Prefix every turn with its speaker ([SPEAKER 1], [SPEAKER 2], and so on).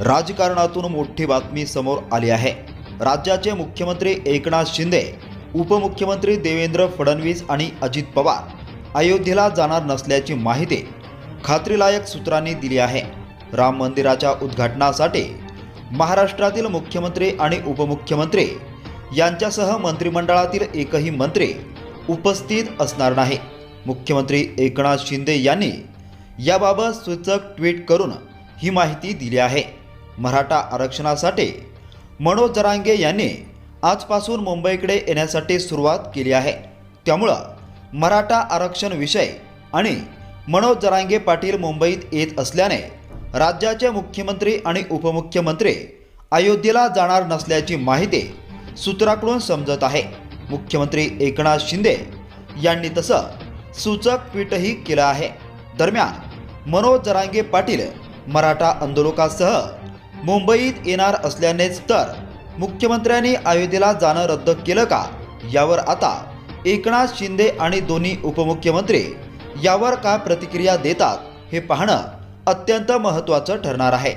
[SPEAKER 1] राजकारणातून मोठी बातमी समोर आली आहे. राज्याचे मुख्यमंत्री एकनाथ शिंदे उपमुख्यमंत्री देवेंद्र फडणवीस आणि अजित पवार अयोध्येला जाणार नसल्याची माहिती खात्रीलायक सूत्रांनी दिली आहे. राम मंदिराच्या उद्घाटनासाठी महाराष्ट्रातील मुख्यमंत्री आणि उपमुख्यमंत्री यांच्यासह मंत्रिमंडळातील एकही मंत्री उपस्थित असणार नाही. मुख्यमंत्री एकनाथ शिंदे यांनी याबाबत सूचक ट्विट करून ही माहिती दिली आहे. मराठा आरक्षणासाठी? मनोज जरांगे यांनी आजपासून मुंबईकडे येण्यासाठी सुरुवात केली आहे. त्यामुळं मराठा आरक्षण विषय आणि मनोज जरांगे पाटील मुंबईत येत असल्याने राज्याचे मुख्यमंत्री आणि उपमुख्यमंत्री अयोध्येला जाणार नसल्याची माहिती सूत्राकडून समजत आहे. मुख्यमंत्री एकनाथ शिंदे यांनी तसं सूचक ट्विटही केलं आहे. दरम्यान मनोज जरांगे पाटील मराठा आंदोलकासह मुंबईत येणार असल्यानेच तर मुख्यमंत्र्यांनी अयोध्येला जाणं रद्द केलं का? यावर आता एकनाथ शिंदे आणि दोन्ही उपमुख्यमंत्री यावर काय प्रतिक्रिया देतात हे पाहणं अत्यंत महत्त्वाचं ठरणार आहे.